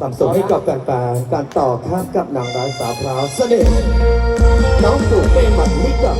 ความสุขให้กับแฟนๆการต่อข้ามกับนางร้ายสาวพราวเสน่ห์น้องสู่เป็นหมันนิกับ